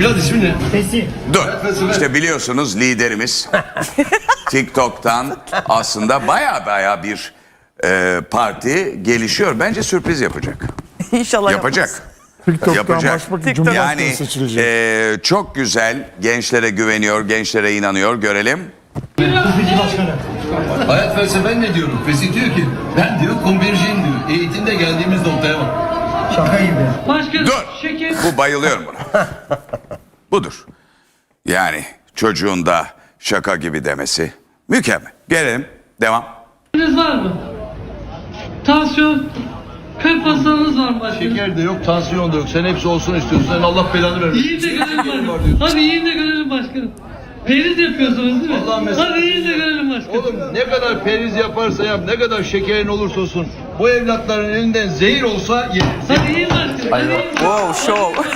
Evlat ismi ne? Pesi. Dur. İşte biliyorsunuz liderimiz TikTok'tan aslında baya baya bir e, parti gelişiyor. Bence sürpriz yapacak. İnşallah Yapacak. TikTok'tan Yapacak. başbakan TikTok. Cumhurbaşkanı Yani seçilecek. e, çok güzel gençlere güveniyor, gençlere inanıyor. Görelim. Hayat felsefen ne diyorum? Fesih diyor ki ben diyor kumbirciyim diyor. Eğitimde geldiğimiz noktaya bak. Şaka gibi. Başkanım Dur. şeker Bu bayılıyorum buna. Budur. Yani çocuğun da şaka gibi demesi mükemmel. Gelelim. Devam. şekeriniz var mı? Tansiyon, kalp hastalığınız var mı? Şeker de yok, tansiyon da yok. Sen hepsi olsun istiyorsun. Sen Allah belanı vermesin. Yiyin de görelim var başkanım. diyorsun. Hadi yiyin de görelim başkanım. Periz yapıyorsunuz değil mi? Allah'ın mesajı. Hadi yiyin de görelim başkanım. Oğlum ne kadar periz yaparsa yap, ne kadar şekerin olursa olsun bu evlatların elinden zehir olsa yeriz. Hadi yiyin yiyin. Wow show.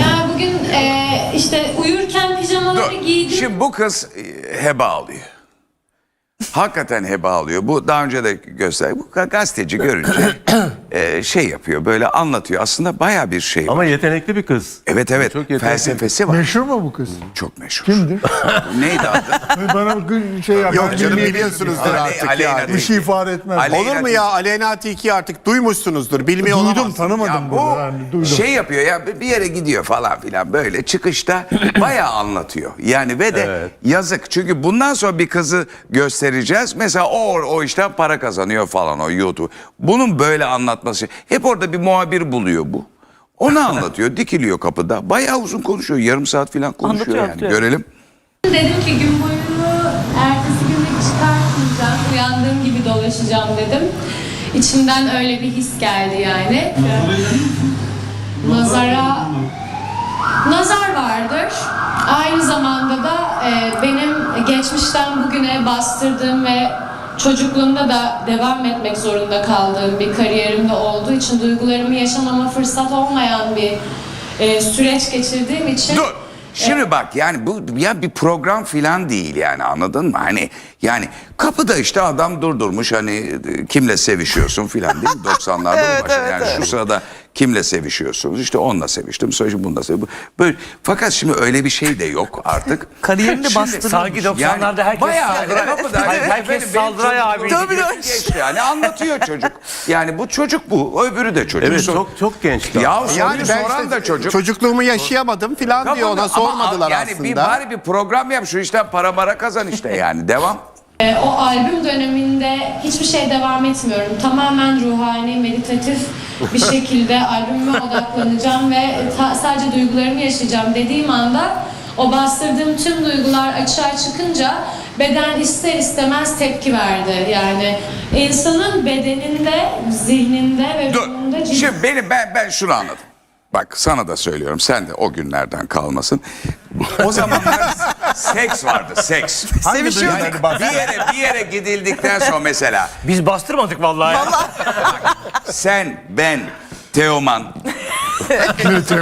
Yani bugün e, işte uyurken pijamaları Dur. giydim. Şimdi bu kız e, heba alıyor. Hakikaten heba alıyor. Bu daha önce de göster. Bu ga- gazeteci görünce e, şey yapıyor böyle anlatıyor. Aslında baya bir şey var. Ama yetenekli bir kız. Evet evet Çok yetenekli. felsefesi var. Meşhur mu bu kız? Çok meşhur. Kimdir? Neydi adı? Bana bir şey yap. Yok ben canım biliyorsunuzdur Ale- artık Aleyna ya. Bir şey ifade etmez. Ale- Olur mu ya Aleyna Tilki artık duymuşsunuzdur. Bilmiyor Duydum olamazsınız. tanımadım Ya bunu. bu Yani, duydum. şey yapıyor ya bir- bir yere gidiyor falan filan böyle çıkışta bayağı anlatıyor. Yani ve de yazık çünkü bundan sonra bir kızı göstereceğiz. Mesela o o işten para kazanıyor falan o YouTube. Bunun böyle anlatması hep orada bir muhabir buluyor bu. Onu anlatıyor dikiliyor kapıda bayağı uzun konuşuyor yarım saat filan konuşuyor Anlatıyor, yani anlatıyor. görelim. Dedim ki gün boyunu ertesi günü çıkartmayacağım. Uyandığım gibi dolaşacağım dedim. İçimden öyle bir his geldi yani. Nazara nazar vardır. Aynı zamanda da e, benim geçmişten bugüne bastırdığım ve çocukluğumda da devam etmek zorunda kaldığım bir kariyerimde olduğu için duygularımı yaşamama fırsat olmayan bir e, süreç geçirdiğim için Dur. Şimdi bak yani bu ya bir program filan değil yani anladın mı? Hani yani kapıda işte adam durdurmuş hani e, kimle sevişiyorsun filan değil mi? 90'larda Evet, bu başladı. evet, yani evet. şu sırada kimle sevişiyorsunuz? İşte onunla seviştim sonra şimdi bununla seviştim. Böyle, fakat şimdi öyle bir şey de yok artık. Kariyerini bastırıyormuş. Sanki 90'larda herkes bayağı Saldıray- kapıda efendim, herkes benim Saldıray abiydi. Tabii. geçti yani anlatıyor çocuk. Yani bu çocuk bu öbürü de çocuk. Evet Sor- çok çok genç. Ya Yani ben soran işte da çocuk. çocukluğumu yaşayamadım filan diyor ona ama sormadılar yani aslında. bir bari bir program yap şu işten para mara kazan işte yani devam. E, o albüm döneminde hiçbir şey devam etmiyorum. Tamamen ruhani, meditatif bir şekilde albümüme odaklanacağım ve ta- sadece duygularımı yaşayacağım dediğim anda o bastırdığım tüm duygular açığa çıkınca beden ister istemez tepki verdi. Yani insanın bedeninde, zihninde ve Dur. ruhunda ciddi Şimdi benim ben ben şunu anladım. Bak sana da söylüyorum. Sen de o günlerden kalmasın. O zamanlar seks vardı, seks. Sevişiyorduk. Yani bir yere bir yere gidildikten sonra mesela Biz bastırmadık vallahi. ya. sen, ben, Teoman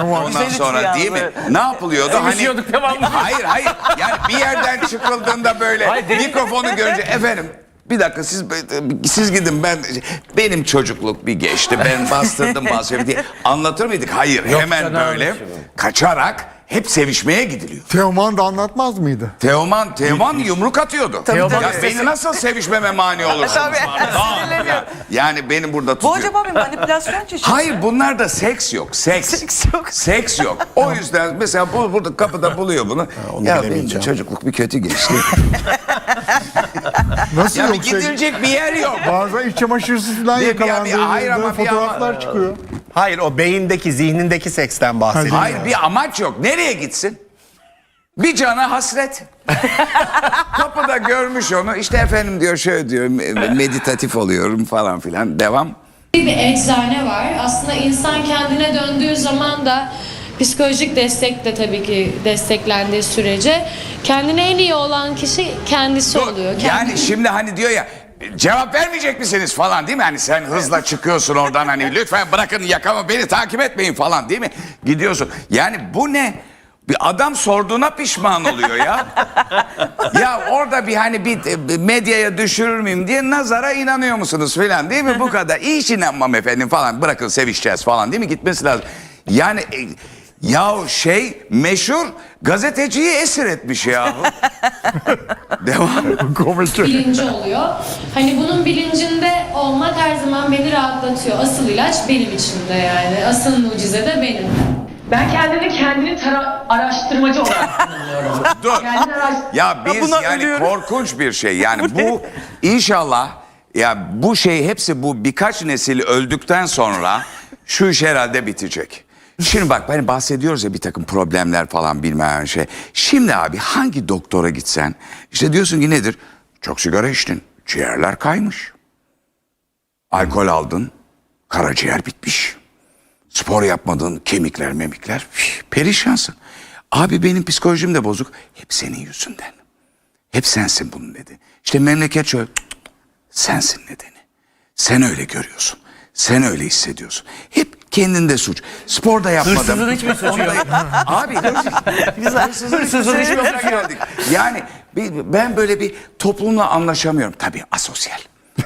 ondan sonra değil mi? Ne yapılıyordu? Hani Sevişiyorduk devamlı. Hayır hayır. Yani bir yerden çıkıldığında böyle Hayır, mikrofonu görünce efendim bir dakika siz siz gidin ben benim çocukluk bir geçti ben bastırdım bastırdım diye anlatır mıydık? Hayır hemen canım, böyle öyle şey kaçarak hep sevişmeye gidiliyor. Teoman da anlatmaz mıydı? Teoman Teoman yumruk atıyordu. Teoman ya da- beni nasıl sevişmeme mani olursunuz? Tabii. Ya. Yani beni burada Bu tutuyor. acaba bir manipülasyon çeşidi. Hayır bunlarda seks yok. Seks. Seks yok. Seks yok. O yüzden mesela bu burada kapıda buluyor bunu. onu ya benim de bilemeyeceğim. çocukluk bir kötü geçti. Nasıl ya bir yok? Gidilecek bir yer yok. bazen iç çamaşırsız falan Bir- bir- bir- yakalandığı hayır ama bir fotoğraflar ama- çıkıyor. Hayır o beyindeki zihnindeki seksten bahsediyor. Hayır bir amaç yok. Nereye gitsin? Bir cana hasret. Kapıda görmüş onu. İşte efendim diyor şöyle diyor me- meditatif oluyorum falan filan. Devam. bir eczane var. Aslında insan kendine döndüğü zaman da psikolojik destek de tabii ki desteklendiği sürece kendine en iyi olan kişi kendisi oluyor. Kendi- Yani şimdi hani diyor ya cevap vermeyecek misiniz falan değil mi? Hani sen hızla çıkıyorsun oradan hani lütfen bırakın yakamı beni takip etmeyin falan değil mi? Gidiyorsun. Yani bu ne? Bir adam sorduğuna pişman oluyor ya. ya orada bir hani bir bir medyaya düşürür müyüm diye nazara inanıyor musunuz falan değil mi? Bu kadar. Hiç inanmam efendim falan. Bırakın sevişeceğiz falan değil mi? Gitmesi lazım. Yani e, ya şey meşhur gazeteciyi esir etmiş ya. Devam. Komik. bilinci oluyor. Hani bunun bilincinde olmak her zaman beni rahatlatıyor. Asıl ilaç benim içimde yani. Asıl mucize de benim. Ben kendini kendini tara- araştırmacı olarak tanımlıyorum. Dur. Kendini araş- Ya biz buna yani ölüyorum. korkunç bir şey. Yani bu inşallah ya bu şey hepsi bu birkaç nesil öldükten sonra şu iş herhalde bitecek. Şimdi bak hani bahsediyoruz ya bir takım problemler falan bilmem şey. Şimdi abi hangi doktora gitsen işte diyorsun ki nedir? Çok sigara içtin. Ciğerler kaymış. Alkol aldın. Karaciğer bitmiş. Spor yapmadın. Kemikler memikler. üf, Perişansın. Abi benim psikolojim de bozuk. Hep senin yüzünden. Hep sensin bunun dedi. İşte memleket şöyle. "Cık, cık, Sensin nedeni. Sen öyle görüyorsun. Sen öyle hissediyorsun. Hep kendinde suç. Spor da yapmadım. Hırsızın hiçbir suçu yok. Abi Güzel. hırsızın hiçbir suçu geldik. Yani ben böyle bir toplumla anlaşamıyorum. Tabii asosyal.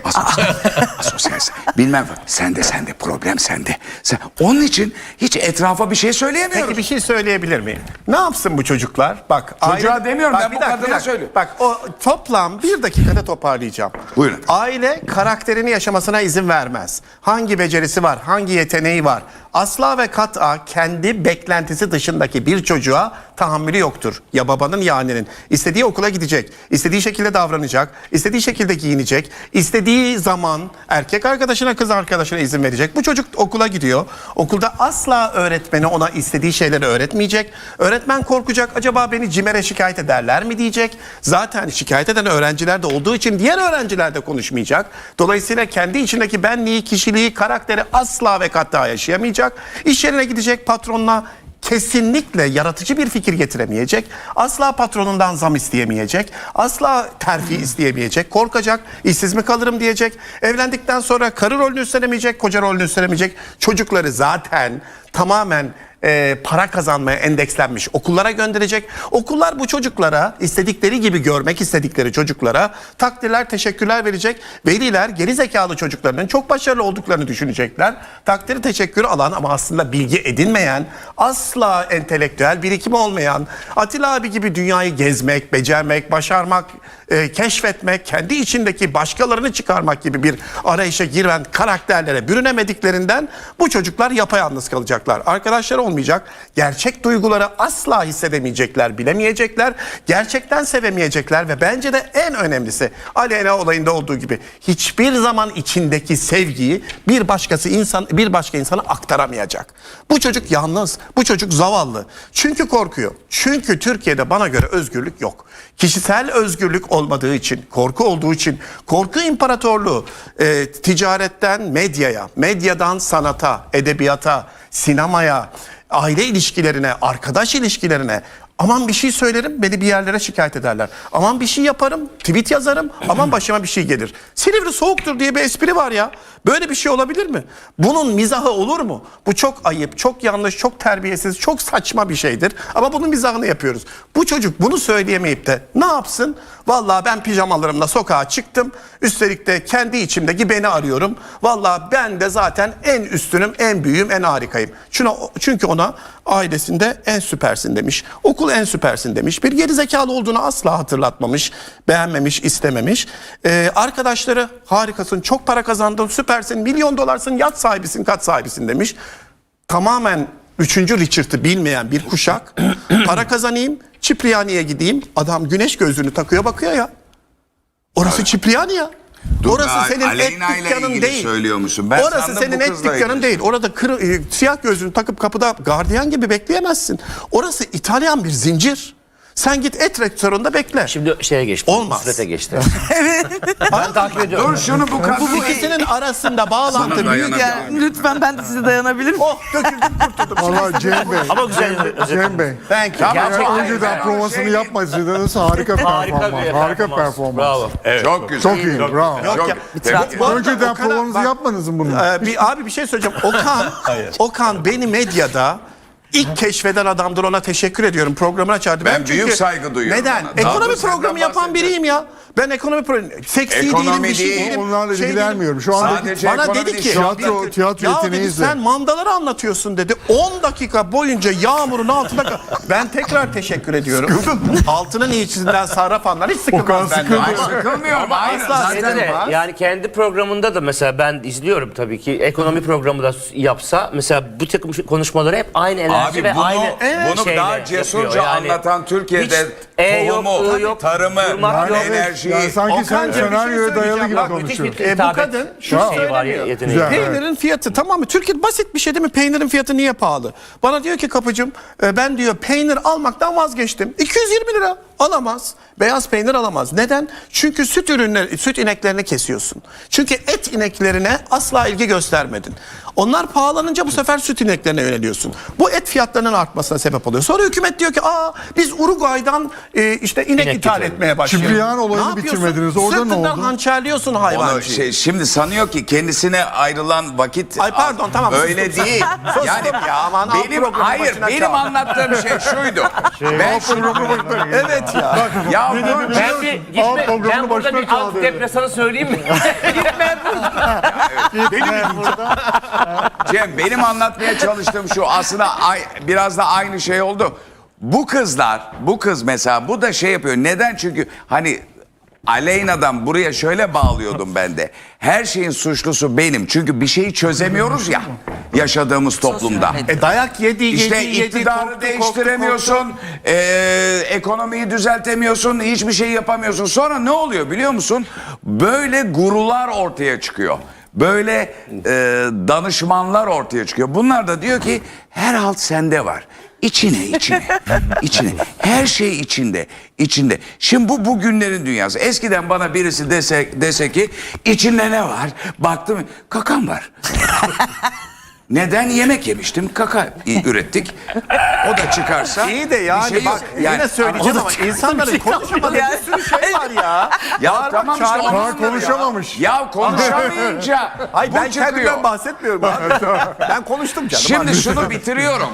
Asosyal. asosyal. Bilmem sende sende problem sende. Sen, onun için hiç etrafa bir şey söyleyemiyorum. Peki bir şey söyleyebilir miyim? Ne yapsın bu çocuklar? Bak Çocuğa demiyorum, ben bir bu dakika, kadına dakika. söylüyorum. Bak o toplam bir dakikada toparlayacağım. Buyurun. Aile karakterini yaşamasına izin vermez. Hangi becerisi var, hangi yeteneği var. Asla ve kat'a kendi beklentisi dışındaki bir çocuğa tahammülü yoktur. Ya babanın ya annenin. İstediği okula gidecek, istediği şekilde davranacak, istediği şekilde giyinecek, istediği zaman erkek arkadaşına kız arkadaşına izin verecek. Bu çocuk okula gidiyor. Okulda asla öğretmeni ona istediği şeyleri öğretmeyecek. Öğretmen korkacak. Acaba beni CİMER'e şikayet ederler mi diyecek. Zaten şikayet eden öğrenciler de olduğu için diğer öğrenciler de konuşmayacak. Dolayısıyla kendi içindeki benliği, kişiliği, karakteri asla ve kat'a yaşayamayacak. İş yerine gidecek patronla kesinlikle yaratıcı bir fikir getiremeyecek. Asla patronundan zam isteyemeyecek. Asla terfi isteyemeyecek. Korkacak. işsiz mi kalırım diyecek. Evlendikten sonra karı rolünü üstlenemeyecek, koca rolünü üstlenemeyecek. Çocukları zaten tamamen e, para kazanmaya endekslenmiş okullara gönderecek. Okullar bu çocuklara istedikleri gibi görmek istedikleri çocuklara takdirler, teşekkürler verecek. Veliler geri zekalı çocuklarının çok başarılı olduklarını düşünecekler. Takdiri teşekkürü alan ama aslında bilgi edinmeyen, asla entelektüel birikimi olmayan, Atilla abi gibi dünyayı gezmek, becermek, başarmak, e, keşfetmek, kendi içindeki başkalarını çıkarmak gibi bir arayışa giren karakterlere bürünemediklerinden bu çocuklar yapayalnız kalacaklar. Arkadaşları olmayacak. Gerçek duyguları asla hissedemeyecekler, bilemeyecekler. Gerçekten sevemeyecekler ve bence de en önemlisi Aleyna olayında olduğu gibi hiçbir zaman içindeki sevgiyi bir başkası insan bir başka insana aktaramayacak. Bu çocuk yalnız, bu çocuk zavallı. Çünkü korkuyor. Çünkü Türkiye'de bana göre özgürlük yok. Kişisel özgürlük olmadığı için, korku olduğu için, korku imparatorluğu e, ticaretten medyaya, medyadan sanata, edebiyata, sinemaya, aile ilişkilerine, arkadaş ilişkilerine Aman bir şey söylerim beni bir yerlere şikayet ederler. Aman bir şey yaparım tweet yazarım aman başıma bir şey gelir. Silivri soğuktur diye bir espri var ya. Böyle bir şey olabilir mi? Bunun mizahı olur mu? Bu çok ayıp, çok yanlış, çok terbiyesiz, çok saçma bir şeydir. Ama bunun mizahını yapıyoruz. Bu çocuk bunu söyleyemeyip de ne yapsın? Vallahi ben pijamalarımla sokağa çıktım. Üstelik de kendi içimdeki beni arıyorum. Vallahi ben de zaten en üstünüm, en büyüğüm, en harikayım. Çünkü ona ailesinde en süpersin demiş. Okul en süpersin demiş. Bir gerizekalı olduğunu asla hatırlatmamış, beğenmemiş, istememiş. Ee, arkadaşları harikasın, çok para kazandın, süpersin, milyon dolarsın, yat sahibisin, kat sahibisin demiş. Tamamen üçüncü Richard'ı bilmeyen bir kuşak. para kazanayım, Çipriyani'ye gideyim. Adam güneş gözlüğünü takıyor bakıyor ya. Orası Çipriyani ya. Dur, Orası senin et Aleyna ile dükkanın ilgili değil. söylüyormuşsun. Ben Orası sandım senin bu et kızla dükkanın değil. Orada kır, e, siyah gözlüğünü takıp kapıda gardiyan gibi bekleyemezsin. Orası İtalyan bir zincir. Sen git et restoranında bekle. Şimdi şeye geçti. Olmaz. Nusret'e geçti. ben takip ediyorum. Dur şunu bu kadın. Bu ikisinin arasında bağlantı büyük. lütfen ben de size dayanabilirim. Oh döküldüm kurtuldum. Valla Cem Bey. Ama güzel. Cem Bey. Thank you. Gerçekten önceden provasını yapmasaydınız harika performans. Harika performans. Bravo. Çok güzel. Çok iyi. Bravo. Yok ya. Önceden yapmadınız mı bunu? Bir, abi bir şey söyleyeceğim. Okan, Okan beni medyada İlk keşfeden adamdır ona teşekkür ediyorum. Programına çağırdı. Ben büyük saygı duyuyorum Neden? ona. Daha Ekonomi doğrusu senden programı yapan biriyim ya. Ben ekonomi programı... Seksi değilim Ekonomi bir şey değil. değilim. Onlarla şey ilgilenmiyorum. Şu anda Sadece Bana ekonomi dedi değil, ki tiyatro- tiyatro ya dedi, yeteneğinizle." sen mandaları anlatıyorsun dedi. 10 dakika boyunca yağmurun altında kal- ben tekrar teşekkür ediyorum. Altının içinden sarrafanlar hiç sıkılmaz benden. sıkıldı. Ay sıkılmıyorum. Hayır. asla Şeyde Zaten de, var. yani kendi programında da mesela ben izliyorum tabii ki ekonomi programı da yapsa mesela bu takım konuşmaları hep aynı enerji Abi ve bunu, aynı bunu şeyle daha cesurca Yani anlatan Türkiye'de hiç E yok, tohumu, I yok, tarımı, yok. enerjiyi. Yani sanki sen şey senaryoya dayalı söyleyeceğim. gibi konuşuyorsun. bir E, bu kadın şunu şeyi var söylemiyor. yeteneği. Peynirin fiyatı tamam mı? Türkiye basit bir şey değil mi? Peynirin fiyatı niye pahalı? Bana diyor ki kapıcım e, ben diyor peynir almaktan vazgeçtim. 220 lira alamaz. Beyaz peynir alamaz. Neden? Çünkü süt ürünleri, süt ineklerini kesiyorsun. Çünkü et ineklerine asla ilgi göstermedin. Onlar pahalanınca bu sefer süt ineklerine yöneliyorsun. Bu et fiyatlarının artmasına sebep oluyor. Sonra hükümet diyor ki aa biz Uruguay'dan e, işte inek, İnek ithal getirelim. etmeye başlıyoruz. Cibriyan olayını Ne bitirmediniz. Orada ne Sırtından oldu? hançerliyorsun Onu hayvancıyı. şey, şimdi sanıyor ki kendisine ayrılan vakit Ay pardon, tamam, öyle sustum. değil. Sustum yani ya, aman, benim hayır benim çal. anlattığım şey şuydu. ben şimdi Evet ya. ya bu Ben bir gitme, ben burada bir antidepresanı söyleyeyim mi? Cem benim anlatmaya çalıştığım şu aslında ay- biraz da aynı şey oldu. Bu kızlar, bu kız mesela bu da şey yapıyor. Neden? Çünkü hani Aleyna'dan buraya şöyle bağlıyordum ben de. Her şeyin suçlusu benim. Çünkü bir şeyi çözemiyoruz ya yaşadığımız toplumda. E dayak yedi, yedi, İşte yedi. iktidarı korktu, değiştiremiyorsun, eee, ekonomiyi düzeltemiyorsun, hiçbir şey yapamıyorsun. Sonra ne oluyor biliyor musun? Böyle gurular ortaya çıkıyor. Böyle eee, danışmanlar ortaya çıkıyor. Bunlar da diyor ki her halt sende var. İçine içine içine her şey içinde içinde. Şimdi bu bugünlerin dünyası. Eskiden bana birisi dese dese ki içinde ne var? Baktım kakam var. Neden yemek yemiştim? Kaka ürettik. O da çıkarsa İyi de yani şey bak Yani- yine söyleyeceğim ama insanların konuşamadığı bir sürü şey var ya. Ya Bağırmak, tamam işte onu Daha anlıyorum konuşamamış. Ya konuşamayınca Ay bu ben çıkıyor. kendimden bahsetmiyorum abi. ben konuştum canım. Şimdi şunu bitiriyorum.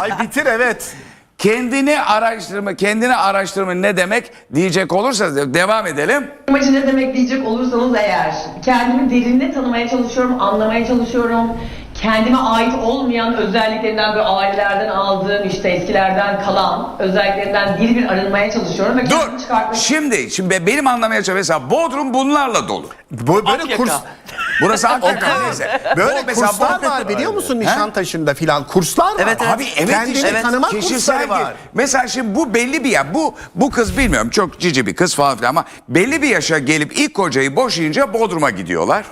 Ay bitir evet. Kendini araştırma, kendini araştırma ne demek diyecek olursa devam edelim. Amacı ne demek diyecek olursanız eğer kendimi derinine tanımaya çalışıyorum, anlamaya çalışıyorum. Kendime ait olmayan özelliklerinden böyle ailelerden aldığım işte eskilerden kalan özelliklerinden bir bir arınmaya çalışıyorum ve Dur. kendimi çıkartmak Şimdi, şimdi benim anlamaya çalışıyorum. Mesela Bodrum bunlarla dolu. Bu, böyle kurs Burası Akyaka neyse. böyle mesela kurslar var biliyor musun Nişantaşı'nda filan kurslar var. Evet, evet. Abi evet Kendini işte tanıma kişisel kursları var. Mesela şimdi bu belli bir ya bu bu kız bilmiyorum çok cici bir kız falan filan ama belli bir yaşa gelip ilk kocayı boşayınca Bodrum'a gidiyorlar.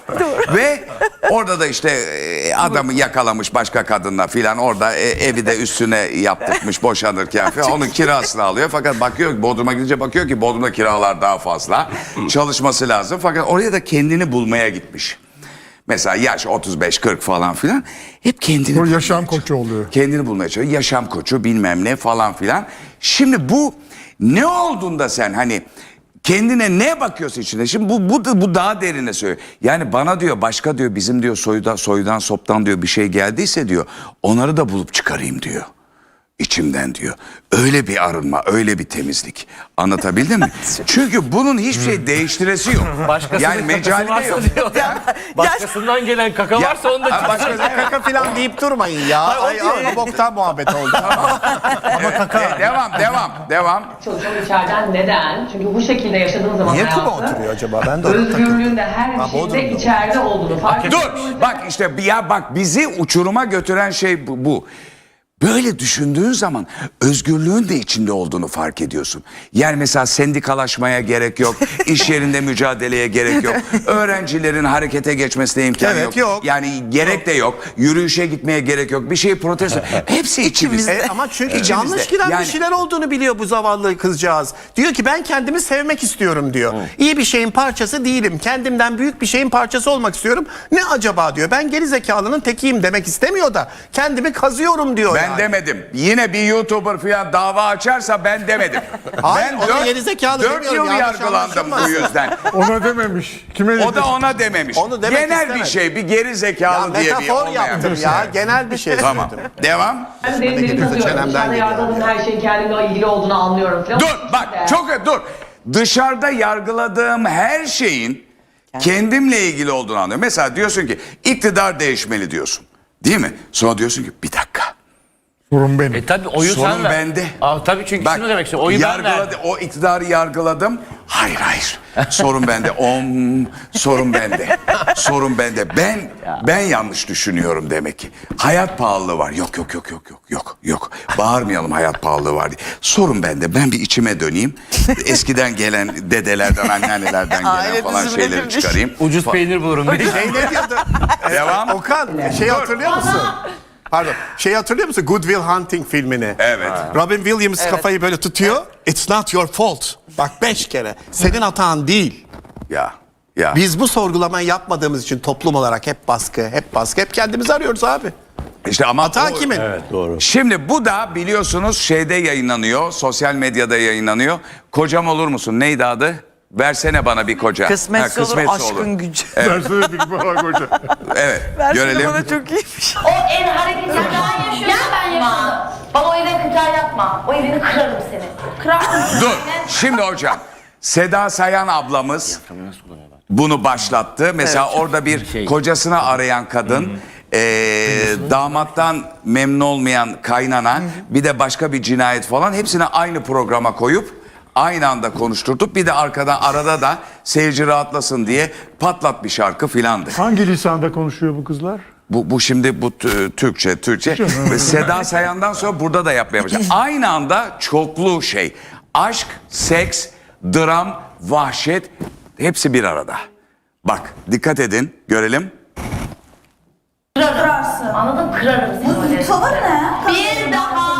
Ve orada da işte e, adamı yakalamış başka kadınla filan orada e, evi de üstüne yaptırmış boşanırken falan onun kirasını alıyor. Fakat bakıyor ki Bodrum'a gidince bakıyor ki Bodrum'da kiralar daha fazla. Çalışması lazım fakat oraya da kendini bulmaya gitmiş. Mesela yaş 35-40 falan filan hep kendini Bu yaşam koçu oluyor. kendini bulmaya çalışıyor. Yaşam koçu bilmem ne falan filan. Şimdi bu ne olduğunda sen hani kendine ne bakıyorsun içinde? Şimdi bu bu bu daha derine söylüyor. Yani bana diyor başka diyor bizim diyor soyda soydan soptan diyor bir şey geldiyse diyor onları da bulup çıkarayım diyor. İçimden diyor. Öyle bir arınma, öyle bir temizlik. Anlatabildim mi? Çünkü bunun hiçbir şey değiştiresi yok. Başkasının yani mecali de yok. diyor. Başkasından gelen kaka varsa onu da Ha, başka Kaka filan deyip durmayın ya. Ay, ay, boktan muhabbet oldu. Evet, e, devam, devam, devam. çalışıyorum içeriden. Neden? Çünkü bu şekilde yaşadığım zaman Niye Kuba hayatı, oturuyor acaba? Ben de özgürlüğün de her Ha, şeyde içeride olduğunu fark Dur bak işte ya bak bizi uçuruma götüren şey bu. bu. Böyle düşündüğün zaman özgürlüğün de içinde olduğunu fark ediyorsun. Yani mesela sendikalaşmaya gerek yok, iş yerinde mücadeleye gerek yok, öğrencilerin harekete geçmesine imkan Evet, yok. Yani gerek de yok, yürüyüşe gitmeye gerek yok, bir şeyi protesto. Hepsi içimizde. E, ama çünkü İçimizde. yanlış giden Yani- bir şeyler olduğunu biliyor bu zavallı kızcağız. Diyor ki ben kendimi sevmek istiyorum diyor. İyi bir şeyin parçası değilim. Kendimden büyük bir şeyin parçası olmak istiyorum. Ne acaba diyor. Ben geri zekalının tekiyim demek istemiyor da kendimi kazıyorum diyor Ben Ben demedim. Yine bir YouTuber falan dava açarsa ben demedim. Hayır, ben ona dört- geri zekalı dört demiyorum, yıl yanlış yargılandım bu anlaşılmasın. yüzden. Ona dememiş. Kime dedi? O da ona dememiş. Onu demek Genel bir şey, bir geri Ya zekalı diye bir metafor olmayan yaptım bir şey. ya. Genel bir şey Tamam. söyledim. Devam. Ben getirdi, tanıyorum. çenemden İçeride geliyor. yargıladığım her şeyin kendimle ilgili olduğunu anlıyorum falan. Dur bak çok dur. Dışarıda yargıladığım her şeyin kendimle ilgili olduğunu anlıyorum. Mesela diyorsun ki iktidar değişmeli diyorsun. Değil mi? Sonra diyorsun ki bir dakika. Sorun benim. E tabii oyu Sorun sen ver. bende. Aa, tabii çünkü Bak, şunu demek istiyorum. Oyu ben yargıladı, verdim. o iktidarı yargıladım. Hayır hayır. Sorun bende. Om, sorun bende. Sorun bende. Ben ben yanlış düşünüyorum demek ki. Hayat pahalılığı var. Yok yok yok yok yok yok yok. Bağırmayalım hayat pahalılığı var diye. Sorun bende. Ben bir içime döneyim. Eskiden gelen dedelerden, anneannelerden gelen Aile falan dizimine şeyleri çıkarayım. Ucuz peynir bulurum. Bir de- Şey ne diyordu? Devam. Okan şey hatırlıyor musun? Pardon. Şey hatırlıyor musun? Good Will Hunting filmini. Evet. Robin Williams kafayı böyle tutuyor. It's not your fault. Bak beş kere. Senin hatan değil. Ya. Ya. Biz bu sorgulamayı yapmadığımız için toplum olarak hep baskı, hep baskı, hep kendimizi arıyoruz abi. İşte ama Hata kimin? Şimdi bu da biliyorsunuz şeyde yayınlanıyor, sosyal medyada yayınlanıyor. Kocam olur musun? Neydi adı? Versene bana bir koca. Kısmetse olur aşkın gücü. Versene bir bana koca. Evet. Versene görelim. bana çok iyiymiş. O ev hareketinden yaşıyorsun. ben yaşadım. Bana o evden kıtar yapma. O evini kırarım seni. Kırar mısın? Dur. Şimdi hocam. Seda Sayan ablamız bunu başlattı. Mesela orada bir kocasını arayan kadın eee, damattan memnun olmayan kaynana bir de başka bir cinayet falan hepsini aynı programa koyup aynı anda konuşturtup bir de arkadan arada da seyirci rahatlasın diye patlat bir şarkı filandı. Hangi lisanda konuşuyor bu kızlar? Bu, bu şimdi bu t- Türkçe, Türkçe. Ve Seda Sayan'dan sonra burada da yapmaya başladı. Aynı anda çoklu şey. Aşk, seks, dram, vahşet hepsi bir arada. Bak dikkat edin görelim. Kırarsın. Anladın mı? Kırarım evden. Tavır ne? Bir daha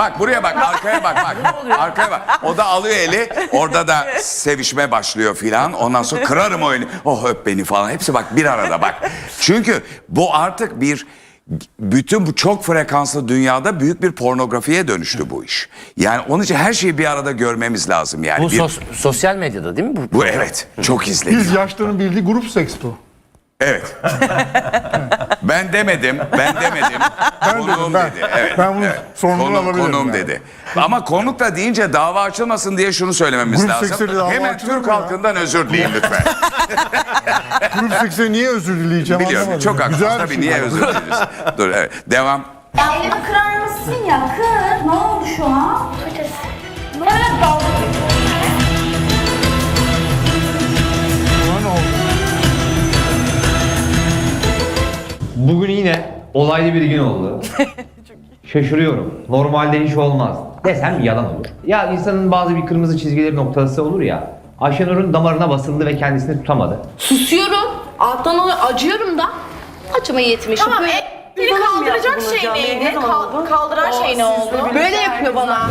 bak buraya bak arkaya bak bak. Arkaya bak. O da alıyor eli orada da sevişme başlıyor filan. Ondan sonra kırarım o eli. Oh öp beni falan. Hepsi bak bir arada bak. Çünkü bu artık bir bütün bu çok frekanslı dünyada büyük bir pornografiye dönüştü bu iş. Yani onun için her şeyi bir arada görmemiz lazım yani. Bu Bir- sos- sosyal medyada değil mi bu? bu evet çok izleniyor. Biz yaşlıların bildiği grup seks bu. Evet. ben demedim, ben demedim. Ben konuğum dedim, ben. dedi. Evet. Ben bunun evet. sorumluluğunu Konuğum- alabilirim Konuğum yani. dedi. Ama konuk da deyince dava açılmasın diye şunu söylememiz Grup lazım. dava Hemen açılır Türk mı ya? halkından özür dileyin lütfen. Grup sekse niye özür dileyeceğim Biliyorum anlamadım. çok haklısınız Güzel bir tabii şey. niye özür dileriz. Dur evet devam. Ya elimi kırar mısın ya? Kır. Ne oldu şu an? Evet dalga Bana Bugün yine olaylı bir gün oldu. Şaşırıyorum. Normalde hiç olmaz. Desem yalan olur. Ya insanın bazı bir kırmızı çizgileri noktası olur ya. Ayşenur'un damarına basıldı ve kendisini tutamadı. Susuyorum. Alttan oluyor. Acıyorum da. Acıma yetmişim. Tamam, Böyle... E, beni kaldıracak şey neydi? Kal- kaldıran şey ne oldu? Böyle şey yapıyor bana.